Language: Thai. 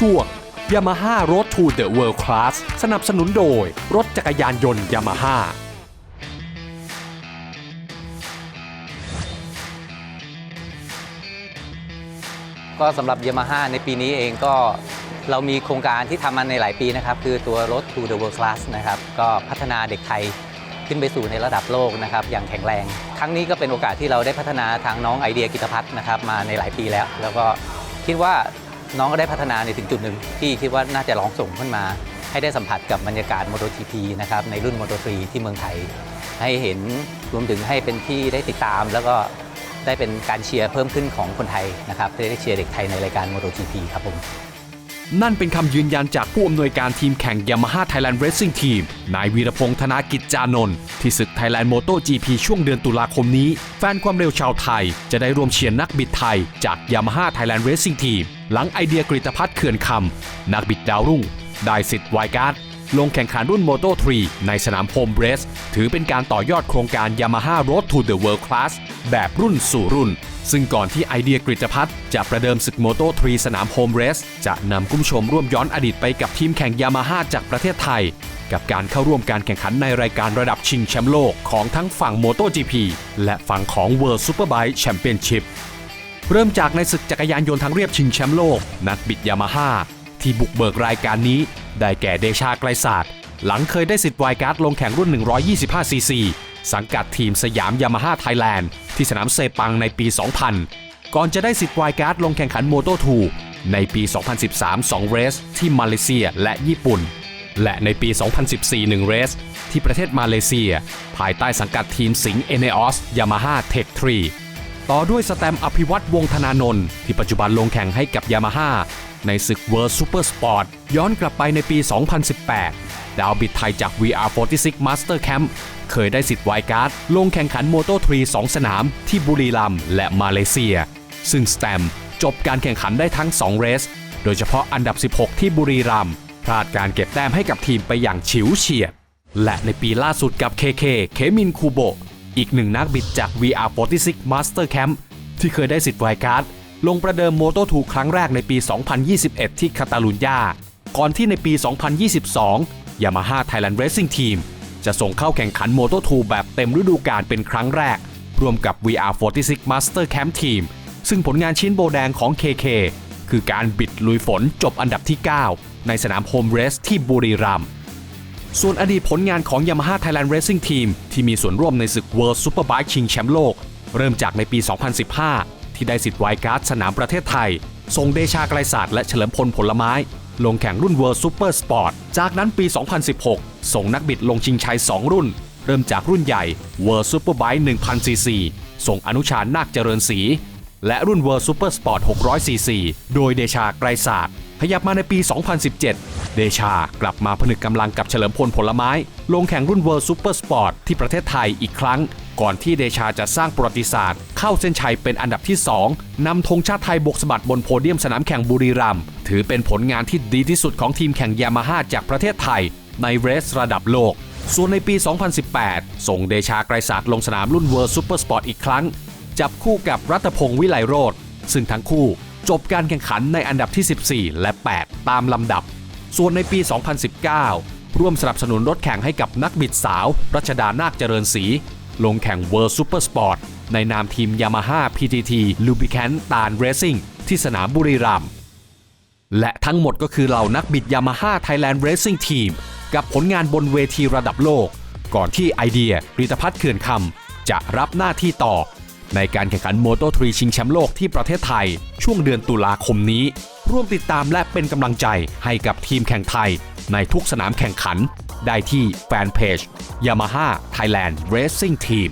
ช่วง Yamaha Road to the World Class สนับสนุนโดย รถจักรยานยนต์ Yamaha ก็สำหรับ Yamaha ในปีนี้เองก็เรามีโครงการที่ทำมาในหลายปีนะครับ คือตัวรถ to the world class นะครับ ก็พัฒนาเด็กไทยขึ้นไปสู่ในระดับโลกนะครับ อย่างแข็งแรง ครั้งนี้ก็เป็นโอกาสที่เราได้พัฒนาทางน้องไอเดียกิตพัฒน์นะครับ มาในหลายปีแล้ว แล้วก็คิดว่า น้องก็ได้พัฒนาในถึงจุดหนึ่งที่คิดว่าน่าจะลองส่งขึ้นมา ให้ได้สัมผัสกับบรรยากาศ MotoGP นะครับในรุ่น Moto3 ที่เมืองไทย ให้เห็นรวมถึงให้เป็นที่ได้ติดตาม แล้วก็ได้เป็นการเชียร์เพิ่มขึ้นของคนไทยนะครับได้เชียร์เด็กไทยในรายการ MotoGP ครับผม นั่นเป็นคำยืนยันจากผู้อำนวยการทีมแข่ง Yamaha Thailand Racing Team นายวีรพงษ์ธนากิจจานนท์ที่ศึก Thailand Moto GP ช่วงเดือนตุลาคมนี้ แฟนความเร็วชาวไทย จะได้รวมเชียร์นักบิดไทยจาก Yamaha Thailand Racing Team หลังไอเดียกริตพัฒน์เขื่อนคำนักบิดดาวรุ่ง ได้สิทธิ์ไวการ์ดลงแข่งขันรุ่น Moto 3 ในสนามโฮมเบรส ถือเป็นการต่อยอดโครงการ Yamaha Road to the World Class แบบรุ่นสู่รุ่น ซึ่งก่อนที่ไอเดียกริตพัฒน์จะประเดิมศึก Moto 3สนามโฮมเรส จะนำคุณผู้ชมร่วมย้อนอดีตไปกับทีมแข่ง Yamaha จากประเทศไทย กับการเข้าร่วมการแข่งขันในรายการระดับชิงแชมป์โลกของทั้งฝั่ง MotoGP และฝั่งของ World Superbike Championship เริ่มจากในศึกจักรยานยนต์ทางเรียบชิงแชมป์โลก นักบิดยามาฮ่าที่บุกเบิกรายการนี้ ได้แก่เดชาไกลศาสตร์หลังเคยได้สิทธิ์ไวการ์ดลงแข่งรุ่น 125ซีซีสังกัดทีมสยามยามาฮ่าไทยแลนด์ ที่สนามเซปังในปี 2000 ก่อนจะได้สิทธิ์ไวการ์ดลงแข่งขันโมโต2ในปี 2013 2 เรส ที่มาเลเซียและญี่ปุ่น และในปี 2014 1 เรส ที่ประเทศมาเลเซีย ภายใต้สังกัดทีมสิงห์เอเนอสยามาฮ่าเทค3ต่อด้วยสแตมอภิวัตวงธนานนท์ที่ปัจจุบันลงแข่งให้กับยามาฮ่าในศึก World Super Sport ย้อนกลับไปในปี 2018 ดาวบิดไทยจาก VR46 Master Camp เคยได้สิทธิ์ไวการ์ดลงแข่งขัน Moto 3 2สนามที่บุรีรัมย์และมาเลเซีย ซึ่งสแตมจบการแข่งขันได้ทั้ง 2 เรส โดยเฉพาะอันดับ 16 ที่บุรีรัมย์พลาดการเก็บแต้มให้กับทีมไปอย่างฉิวเฉียด และในปีล่าสุดกับ KK เคมินคูโบอีกหนึ่งนักบิดจาก VR46 Master Camp ที่เคยได้สิทธิ์ไวการ์ดลงประเดิมโมโต2ครั้งแรกในปี 2021 ที่คาตาลุญญาก่อนที่ในปี 2022 Yamaha Thailand Racing Team จะส่งเข้าแข่งขันโมโต2แบบเต็มฤดูกาลเป็นครั้งแรก ร่วมกับ VR46 Master Camp Team ซึ่งผลงานชิ้นโบแดงของ KK คือการบิดลุยฝนจบอันดับที่ 9 ในสนามโฮมเรสที่บุรีรัมย์ส่วนอดีตผลงานของ Yamaha Thailand Racing Team ที่มีส่วนร่วมในศึก World Superbike ชิงแชมป์โลก เริ่มจากในปี 2015 ที่ได้สิทธิ์ไวการ์ดสนามประเทศไทยส่งเดชาไกลศาสตร์และเฉลิมพลผลไม้ ลงแข่งรุ่น World Super Sport จากนั้นปี 2016 ส่งนักบิดลงชิงชัย 2 รุ่น เริ่มจากรุ่นใหญ่ World Superbike 1000 cc ส่งอนุชานาคเจริญศรีและรุ่น World Super Sport 600 cc โดยเดชาไกรศาสตร์ขยับมาในปี 2017 เดชากลับมาผนึกกำลังกับเฉลิมพลผลไม้ ลงแข่งรุ่น World Super Sport ที่ประเทศไทยอีกครั้ง ก่อนที่เดชาจะสร้างประวัติศาสตร์ เข้าเส้นชัยเป็นอันดับที่ 2นำธงชาติไทยบกสะบัดบนโพเดียมสนามแข่งบุรีรัมย์ถือเป็นผลงานที่ดีที่สุดของทีมแข่งยามาฮ่าจากประเทศไทย ในเรสระดับโลก ส่วนในปี 2018 ส่งเดชาไกรศาสตร์ลงสนามรุ่น World Super Sport อีกครั้ง จับคู่กับรัตพงศ์วิไลโรธซึ่งทั้งคู่จบการแข่งขันในอันดับที่ 14 และ 8 ตามลำดับ ส่วนในปี 2019 ร่วมสนับสนุนรถแข่งให้กับนักบิดสาว รัชดานาคเจริญศรี ลงแข่ง World Super Sport ในนามทีม Yamaha PTT Lubricant ตาน Racing ที่สนามบุรีรัมย์และทั้งหมดก็คือเหล่านักบิด Yamaha Thailand Racing Team กับผลงานบนเวทีระดับโลก ก่อนที่ไอเดียกริตพัฒน์เขื่อนคำจะรับหน้าที่ต่อ ในการแข่งขัน Moto 3ชิงแชมป์โลกที่ประเทศไทย ช่วงเดือนตุลาคมนี้ ร่วมติดตามและเป็นกำลังใจให้กับทีมแข่งไทย ในทุกสนามแข่งขัน ได้ที่แฟนเพจ Yamaha Thailand Racing Team